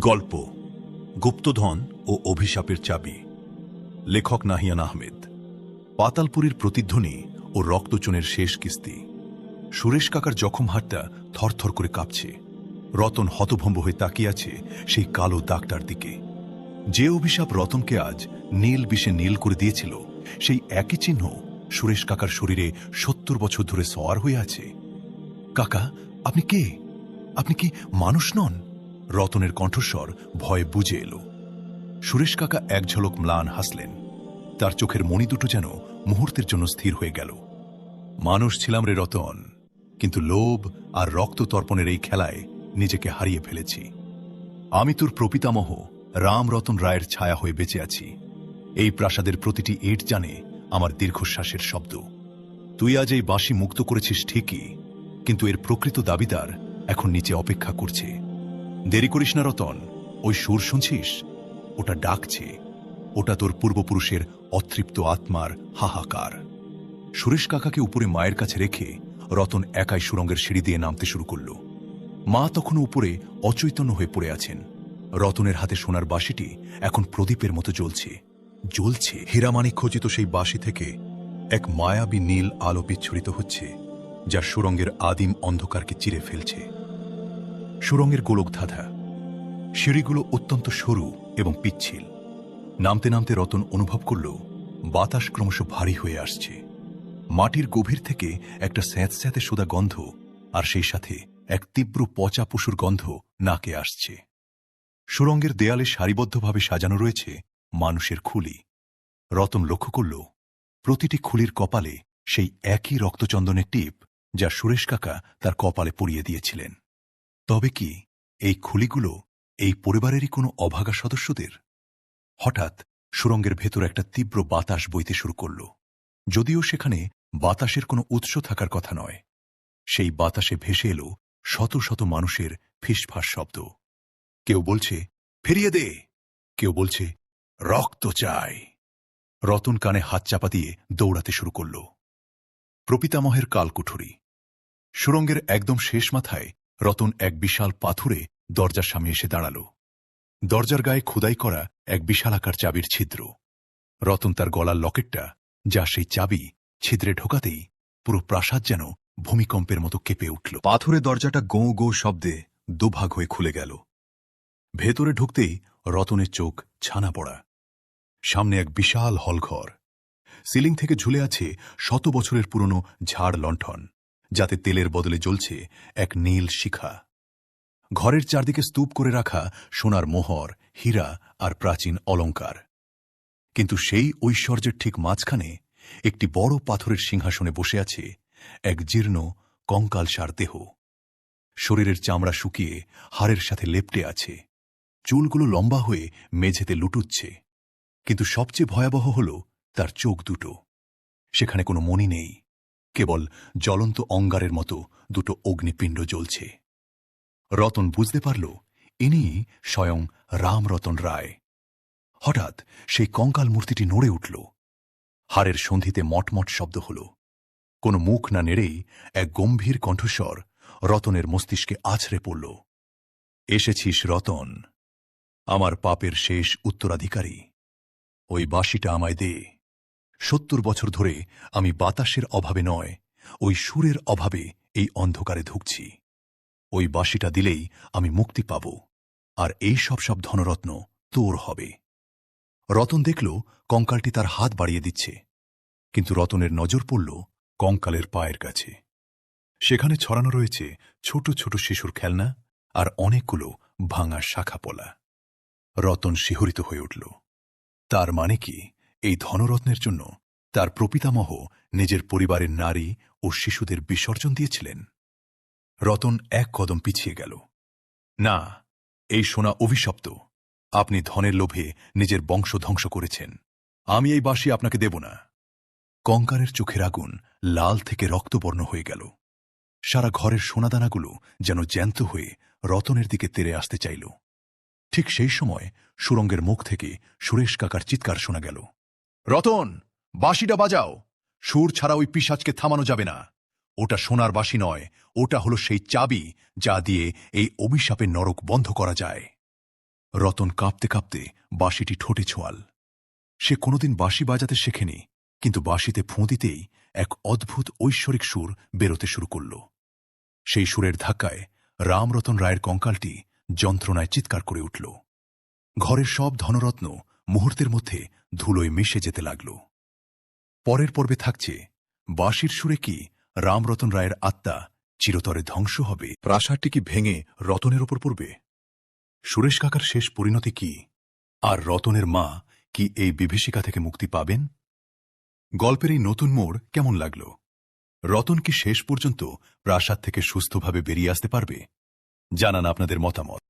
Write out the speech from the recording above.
গল্প, গুপ্তধন ও অভিশাপের চাবি। লেখক নাহিয়ান আহমেদ। পাতালপুরীর প্রতিধ্বনি ও রক্তচনের শেষ কিস্তি। সুরেশ কাকার জখম হাতটা থরথর করে কাঁপছে। রতন হতভম্ব হয়ে তাকিয়ে আছে সেই কালো দাগটার দিকে। যে অভিশাপ রতনকে আজ নীল বিষে নীল করে দিয়েছিল, সেই একই চিহ্ন সুরেশ কাকার শরীরে সত্তর বছর ধরে সওয়ার হয়ে আছে। কাকা, আপনি কে? আপনি কি মানুষ নন? রতনের কণ্ঠস্বর ভয়ে বুঝে এলো। সুরেশ কাকা এক ঝলক ম্লান হাসলেন। তার চোখের মণি দুটো যেন মুহূর্তের জন্য স্থির হয়ে গেল। মানুষ ছিলাম রে রতন, কিন্তু লোভ আর রক্ত তর্পণের এই খেলায় নিজেকে হারিয়ে ফেলেছি। আমি তোর প্রপিতামহ রাম রতন রায়ের ছায়া হয়ে বেঁচে আছি। এই প্রাসাদের প্রতিটি ইট জানে আমার দীর্ঘশ্বাসের শব্দ। তুই আজ এই বাঁশি মুক্ত করেছিস ঠিকই, কিন্তু এর প্রকৃত দাবিদার এখন নিচে অপেক্ষা করছে। দেরি করিস না রতন। ওই সুর শুনছিস? ওটা ডাকছে। ওটা তোর পূর্বপুরুষের অতৃপ্ত আত্মার হাহাকার। সুরেশ কাকাকে উপরে মায়ের কাছে রেখে রতন একাই সুরঙ্গের সিঁড়ি দিয়ে নামতে শুরু করল। মা তখনও উপরে অচৈতন্য হয়ে পড়ে আছেন। রতনের হাতে সোনার বাঁশিটি এখন প্রদীপের মতো জ্বলছে। জ্বলছে। হীরামানিক খচিত সেই বাঁশি থেকে এক মায়াবী নীল আলো বিচ্ছুরিত হচ্ছে, যা সুরঙ্গের আদিম অন্ধকারকে চিরে ফেলছে। সুরঙ্গের গোলক ধাঁধা সিঁড়িগুলো অত্যন্ত সরু এবং পিচ্ছিল। নামতে নামতে রতন অনুভব করল, বাতাস ক্রমশ ভারী হয়ে আসছে। মাটির গভীর থেকে একটা স্যাঁতস্যাঁতে সোদা গন্ধ আর সেই সাথে এক তীব্র পচা পশুর গন্ধ নাকে আসছে। সুরঙ্গের দেয়ালে সারিবদ্ধভাবে সাজানো রয়েছে মানুষের খুলি। রতন লক্ষ্য করল, প্রতিটি খুলির কপালে সেই একই রক্তচন্দনের টিপ যা সুরেশ কাকা তার কপালে পরিয়ে দিয়েছিলেন। তবে কি এই খুলিগুলো এই পরিবারেরই কোনো অভাগা সদস্যদের? হঠাৎ সুরঙ্গের ভেতর একটা তীব্র বাতাস বইতে শুরু করল। যদিও সেখানে বাতাসের কোনো উৎস থাকার কথা নয়। সেই বাতাসে ভেসে এলো শত শত মানুষের ফিসফাস শব্দ। কেউ বলছে, ফিরিয়ে দে! কেউ বলছে, রক্ত চাই! রতন কানে হাত চাপা দিয়ে দৌড়াতে শুরু করল। প্রপিতামহের কালকুঠুরি। সুরঙ্গের একদম শেষ মাথায় রতন এক বিশাল পাথুরে দরজার সামনে এসে দাঁড়াল। দরজার গায়ে খোদাই করা এক বিশালাকার চাবির ছিদ্র। রতন তার গলার লকেটটা, যা সেই চাবি, ছিদ্রে ঢোকাতেই পুরো প্রাসাদ যেন ভূমিকম্পের মতো কেঁপে উঠল। পাথুরে দরজাটা গোঁ গোঁ শব্দে দুভাগ হয়ে খুলে গেল। ভেতরে ঢুকতেই রতনের চোখ ছানা পড়া। সামনে এক বিশাল হলঘর। সিলিং থেকে ঝুলে আছে শত বছরের পুরনো ঝাড় লণ্ঠন। যাতে তেলের বদলে জ্বলছে এক নীল শিখা। ঘরের চারদিকে স্তূপ করে রাখা সোনার মোহর, হীরা আর প্রাচীন অলঙ্কার। কিন্তু সেই ঐশ্বর্যের ঠিক মাঝখানে একটি বড় পাথরের সিংহাসনে বসে আছে এক জীর্ণ কঙ্কালসার দেহ। শরীরের চামড়া শুকিয়ে হাড়ের সাথে লেপটে আছে। চুলগুলো লম্বা হয়ে মেঝেতে লুটুচ্ছে। কিন্তু সবচেয়ে ভয়াবহ হল তার চোখ দুটো। সেখানে কোনো মনি নেই। কেবল জ্বলন্ত অঙ্গারের মতো দুটো অগ্নিপিণ্ড জ্বলছে। রতন বুঝতে পারল, ইনি স্বয়ং রামরতন রায়। হঠাৎ সেই কঙ্কাল মূর্তিটি নড়ে উঠল। হাড়ের সন্ধিতে মটমট শব্দ হল। কোনো মুখ না নেড়েই এক গম্ভীর কণ্ঠস্বর রতনের মস্তিষ্কে আছড়ে পড়ল। এসেছিস রতন, আমার পাপের শেষ উত্তরাধিকারী। ওই বাসিটা আমায় দে। সত্তর বছর ধরে আমি বাতাসের অভাবে নয়, ওই সুরের অভাবে এই অন্ধকারে ধুকছি। ওই বাঁশিটা দিলেই আমি মুক্তি পাব, আর এই সব সব ধনরত্ন তোর হবে। রতন দেখল কঙ্কালটি তার হাত বাড়িয়ে দিচ্ছে, কিন্তু রতনের নজর পড়ল কঙ্কালের পায়ের কাছে। সেখানে ছড়ানো রয়েছে ছোট ছোট শিশুর খেলনা আর অনেকগুলো ভাঙা শাখাপলা। রতন শিহরিত হয়ে উঠল। তার মানে কি? এই ধনরত্নের জন্য তার প্রপিতামহ নিজের পরিবারের নারী ও শিশুদের বিসর্জন দিয়েছিলেন। রতন এক কদম পিছিয়ে গেল। না, এই সোনা অভিশপ্ত। আপনি ধনের লোভে নিজের বংশ ধ্বংস করেছেন। আমি এই বাসি আপনাকে দেব না। কঙ্কারের চোখের আগুন লাল থেকে রক্তবর্ণ হয়ে গেল। সারা ঘরের সোনাদানাগুলো যেন জ্যান্ত হয়ে রতনের দিকে তেরে আসতে চাইল। ঠিক সেই সময় সুরঙ্গের মুখ থেকে সুরেশ কাকার চিৎকার শোনা গেল। রতন, বাঁশিটা বাজাও। সুর ছাড়া ওই পিসাজকে থামানো যাবে না। ওটা সোনার বাঁশি নয়, ওটা হলো সেই চাবি যা দিয়ে এই অভিশাপের নরক বন্ধ করা যায়। রতন কাঁপতে কাঁপতে বাঁশিটি ঠোঁটে ছোঁয়াল। সে কোনোদিন বাঁশি বাজাতে শেখেনি, কিন্তু বাঁশিতে ফোঁ দিতেই এক অদ্ভুত ঐশ্বরিক সুর বেরোতে শুরু করল। সেই সুরের ধাক্কায় রামরতন রায়ের কঙ্কালটি যন্ত্রণায় চিৎকার করে উঠল। ঘরের সব ধনরত্ন মুহূর্তের মধ্যে ধুলোয় মিশে যেতে লাগল। পরের পর্বে থাকছে, বাঁশির সুরে কি রামরতন রায়ের আত্মা চিরতরে ধ্বংস হবে? প্রাসাদটি কি ভেঙে রতনের ওপর পড়বে? সুরেশ কাকার শেষ পরিণতি কি? আর রতনের মা কি এই বিভীষিকা থেকে মুক্তি পাবেন? গল্পের এই নতুন মোড় কেমন লাগল? রতন কি শেষ পর্যন্ত প্রাসাদ থেকে সুস্থভাবে বেরিয়ে আসতে পারবে? জানান আপনাদের মতামত।